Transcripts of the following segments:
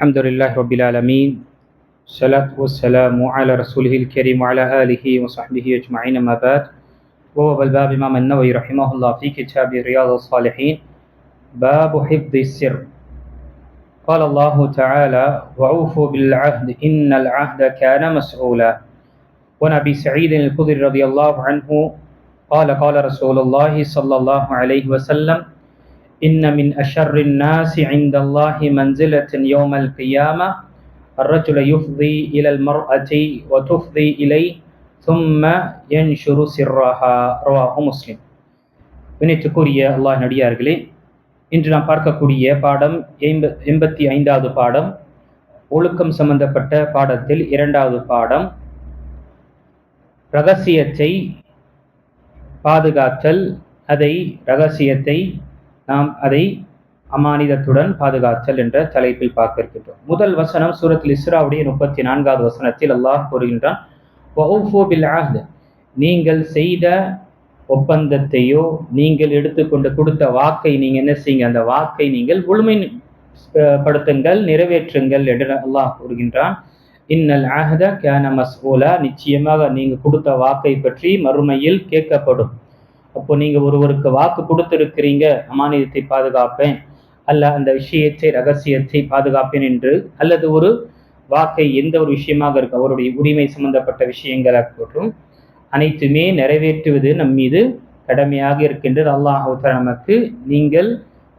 الحمد لله رب العالمين الصلاة والسلام على رسوله الكريم وعلى آله وصحبه أجمعين ما بعد وهو الباب إمام النووي رحمه الله في كتاب رياض الصالحين باب حفظ السر قال الله تعالى وعوفوا بالعهد إن العهد كان مسؤولا وعن أبي سعيد الخدري رضي الله عنه قال قال رسول الله صلى الله عليه وسلم إن من أشر الناس عند الله منزلة يوم القيامة الرجل يفضي إلى المرأة وتفضي إليه ثم ينشر سرها رواه مسلم வினைத்துக்குரிய அல்லாஹ் நடிகார்களே இன்று நாம் பார்க்கக்கூடிய பாடம் எண்ப எண்பத்தி ஐந்தாவது பாடம் ஒழுக்கம் சம்பந்தப்பட்ட பாடத்தில் இரண்டாவது பாடம் ரகசியத்தை பாதுகாத்தல் அதை ரகசியத்தை நாம் அதை அமானிதத்துடன் பாதுகாத்தல் என்ற தலைப்பில் பார்க்க இருக்கின்றோம் முதல் வசனம் சூரத்தில் இஸ்ராவுடைய முப்பத்தி நான்காவது வசனத்தில் அல்லாஹ் கூறுகின்றான் நீங்கள் செய்த ஒப்பந்தத்தையோ நீங்கள் எடுத்துக்கொண்டு கொடுத்த வாக்கை நீங்க என்ன செய்யுங்க? அந்த வாக்கை நீங்கள் முழுமைப்படுத்துங்கள் நிறைவேற்றுங்கள் என்று அல்லாஹ் கூறுகின்றான். இன்னல் ஆஹத கேன மஸ்ஓலா நிச்சயமாக நீங்க கொடுத்த வாக்கை பற்றி மறுமையில் கேட்கப்படும். அப்போ நீங்க ஒருவருக்கு வாக்கு கொடுத்திருக்கிறீங்க அமானியத்தை பாதுகாப்பேன். அல்ல அந்த விஷயத்தை ரகசியத்தை பாதுகாப்பேன் என்று அல்லது ஒரு வாக்கை எந்த ஒரு விஷயமாக இருக்கு அவருடைய உரிமை சம்பந்தப்பட்ட விஷயங்களாகட்டும் அனைத்துமே நிறைவேற்றுவது நம் மீது கடமையாக இருக்கின்றது. அல்லாஹ் நமக்கு நீங்கள்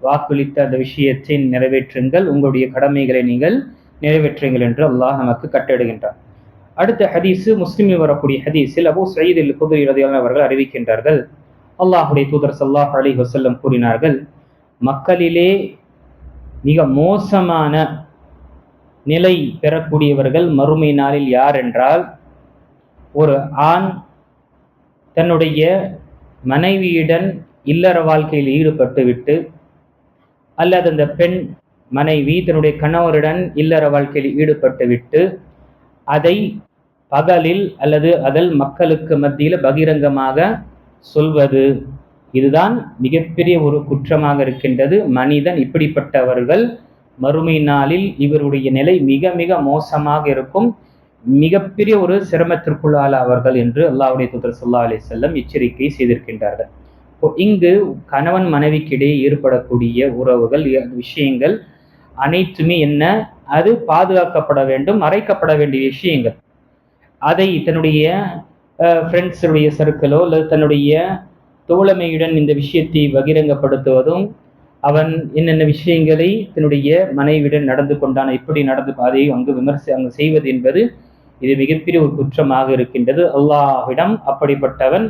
வாக்களித்த அந்த விஷயத்தை நிறைவேற்றுங்கள். உங்களுடைய கடமைகளை நீங்கள் நிறைவேற்றுங்கள் என்று அல்லாஹ் நமக்கு கட்டிடுகின்றார் அடுத்த ஹதீஸு முஸ்லிமில் வரக்கூடிய ஹதீஸில் அபு சயீதில் குதிரை அவர்கள் அறிவிக்கின்றார்கள். அல்லாஹுடைய தூதர் சல்லாஹ் அலி வசல்லம் கூறினார்கள் மக்களிலே மிக மோசமான நிலை பெறக்கூடியவர்கள் மறுமை நாளில் யார் என்றால் ஒரு ஆண் தன்னுடைய மனைவியுடன் இல்லற வாழ்க்கையில் ஈடுபட்டு விட்டு அல்லது அந்த பெண் மனைவி தன்னுடைய கணவருடன் இல்லற வாழ்க்கையில் ஈடுபட்டு விட்டு அதை பகலில் அல்லது அதில் மக்களுக்கு மத்தியில் பகிரங்கமாக சொல்வது இதுதான் மிகப்பெரிய ஒரு குற்றமாக இருக்கின்றது. மனிதன் இப்படிப்பட்டவர்கள் மறுமை நாளில் இவருடைய நிலை மிக மிக மோசமாக இருக்கும். மிகப்பெரிய ஒரு சிரமத்திற்குள்ளால அவர்கள் என்று அல்லாவுடைய தூதர் சொல்லா அலி செல்லம் எச்சரிக்கை செய்திருக்கின்றார்கள். இங்கு கணவன் மனைவிக்கிடையே ஏற்படக்கூடிய உறவுகள் விஷயங்கள் அனைத்துமே என்ன? அது பாதுகாக்கப்பட வேண்டும் மறைக்கப்பட வேண்டிய விஷயங்கள். அதை தன்னுடைய ஃப்ரெண்ட்ஸுடைய சர்க்கிளோ அல்லது தன்னுடைய தோழமையுடன் இந்த விஷயத்தை பகிரங்கப்படுத்துவதும் அவன் என்னென்ன விஷயங்களை தன்னுடைய மனைவியுடன் நடந்து கொண்டான் எப்படி நடந்து அதை அங்கு விமர்சி அங்கு செய்வது என்பது இது மிகப்பெரிய ஒரு குற்றமாக இருக்கின்றது. அல்லாஹ்விடம் அப்படிப்பட்டவன்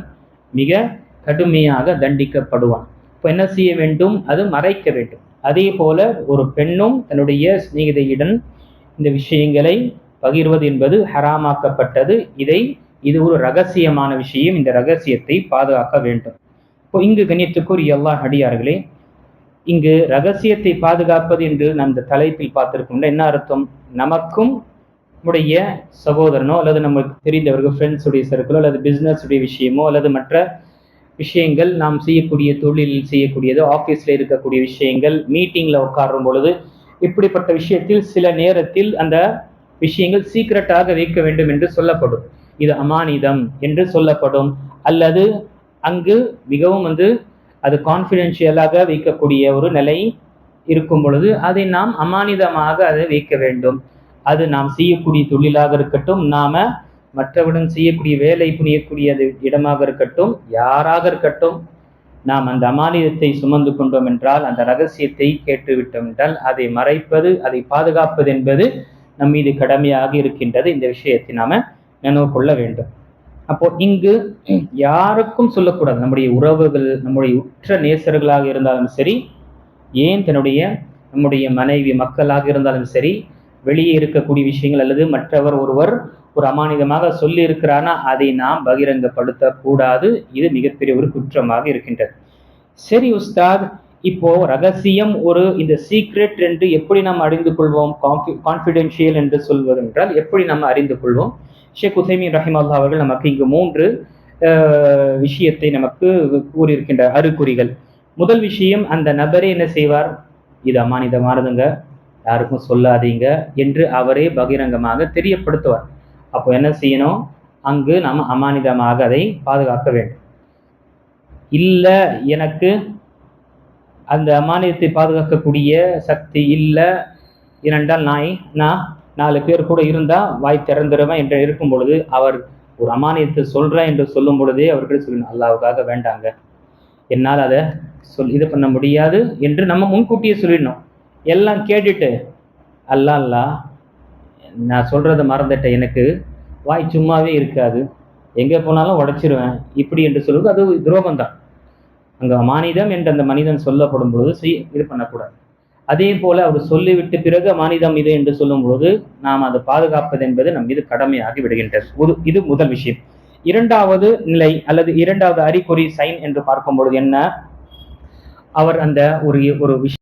மிக கடுமையாக தண்டிக்கப்படுவான். இப்போ என்ன செய்ய வேண்டும்? அது மறைக்க வேண்டும். அதே போல ஒரு பெண்ணும் தன்னுடைய சிநேகிதையுடன் இந்த விஷயங்களை பகிர்வது என்பது ஹராமாக்கப்பட்டது. இதை இது ஒரு ரகசியமான விஷயம். இந்த ரகசியத்தை பாதுகாக்க வேண்டும். இப்போ இங்கு கண்ணியத்துக்குரிய எல்லா அடியார்களே இங்கு ரகசியத்தை பாதுகாப்பது என்று நாம் இந்த தலைப்பில் பார்த்திருக்கோம்ல என்ன அர்த்தம்? நமக்கும் நம்முடைய சகோதரனோ அல்லது நமக்கு தெரிந்தவர்கள் ஃப்ரெண்ட்ஸுடைய சர்க்கிளோ அல்லது பிஸ்னஸுடைய விஷயமோ அல்லது மற்ற விஷயங்கள் நாம் செய்யக்கூடிய தொழிலில் செய்யக்கூடியதோ ஆஃபீஸில் இருக்கக்கூடிய விஷயங்கள் மீட்டிங்கில் உட்காரும் பொழுது இப்படிப்பட்ட விஷயத்தில் சில நேரத்தில் அந்த விஷயங்கள் சீக்கிரட்டாக வைக்க வேண்டும் என்று சொல்லப்படும். இது அமானிதம் என்று சொல்லப்படும். அல்லது அங்கு மிகவும் வந்து அது கான்ஃபிடென்ஷியலாக வைக்கக்கூடிய ஒரு நிலை இருக்கும் பொழுது அதை நாம் அமானிதமாக அதை வைக்க வேண்டும். அது நாம் செய்யக்கூடிய தொழிலாக இருக்கட்டும் நாம மற்றவுடன் செய்யக்கூடிய வேலை புரியக்கூடிய இடமாக இருக்கட்டும் யாராக இருக்கட்டும் நாம் அந்த அமானிதத்தை சுமந்து கொண்டோம் என்றால் அந்த ரகசியத்தை கேட்டுவிட்டோம் என்றால் அதை மறைப்பது அதை பாதுகாப்பது என்பது நம் மீது கடமையாக இருக்கின்றது. இந்த விஷயத்தை நாம நினைவு கொள்ள வேண்டும். அப்போ இங்கு யாருக்கும் சொல்லக்கூடாது. நம்முடைய உறவுகள் நம்முடைய உற்ற நேசர்களாக இருந்தாலும் சரி ஏன் தன்னுடைய நம்முடைய மனைவி மக்களாக இருந்தாலும் சரி வெளியே இருக்கக்கூடிய விஷயங்கள் அல்லது மற்றவர் ஒருவர் ஒரு அமானிதமாக சொல்லி இருக்கிறானா அதை நாம் பகிரங்கப்படுத்தக்கூடாது. இது மிகப்பெரிய ஒரு குற்றமாக இருக்கின்றது. சரி உஸ்தாத் இப்போ ரகசியம் ஒரு இந்த சீக்ரெட் என்று எப்படி நாம் அறிந்து கொள்வோம்? கான்ஃபிடென்ஷியல் என்று சொல்வது என்றால் எப்படி நம்ம அறிந்து கொள்வோம்? ஷேக் உசைமின் ரஹிமல்லா அவர்கள் நமக்கு இங்கு மூன்று விஷயத்தை நமக்கு கூறியிருக்கின்ற அறிகுறிகள் முதல் விஷயம் அந்த நபரே என்ன செய்வார்? இது அமானிதமானதுங்க யாருக்கும் சொல்லாதீங்க என்று அவரே பகிரங்கமாக தெரியப்படுத்துவார். அப்போ என்ன செய்யணும்? அங்கு நாம் அமானிதமாக அதை பாதுகாக்க வேண்டும். இல்லை எனக்கு அந்த அமானியத்தை பாதுகாக்கக்கூடிய சக்தி இல்லை. ஏனென்றால் நான் நான் நாலு பேர் கூட இருந்தால் வாய் திறந்துருவேன் என்று இருக்கும் பொழுது அவர் ஒரு அமானியத்தை சொல்கிறேன் என்று சொல்லும் பொழுதே அவர்கள் சொல்லணும் அல்லாவுக்காக வேண்டாங்க. என்னால் அதை சொல் இது பண்ண முடியாது என்று நம்ம முன்கூட்டியே சொல்லிடணும். எல்லாம் கேட்டுட்டு அல்லா அல்லா நான் சொல்கிறத மறந்துட்டேன். எனக்கு வாய் சும்மாவே இருக்காது. எங்கே போனாலும் உடச்சிருவேன். இப்படி என்று சொல்வது அது துரோகம் தான் அங்கே மானிதம் என்று அந்த மனிதன் சொல்லப்படும் பொழுது செய் இது பண்ணக்கூடாது. அதே போல அவர் சொல்லிவிட்டு பிறகு மானிதம் இது என்று சொல்லும் பொழுது நாம் அதை பாதுகாப்பது என்பது நம் மீது கடமையாகி விடுகின்றது. ஒரு இது முதல் விஷயம். இரண்டாவது நிலை அல்லது இரண்டாவது அறிகுறி சைன் என்று பார்க்கும் பொழுது என்ன? அவர் அந்த ஒரு ஒரு விஷயம்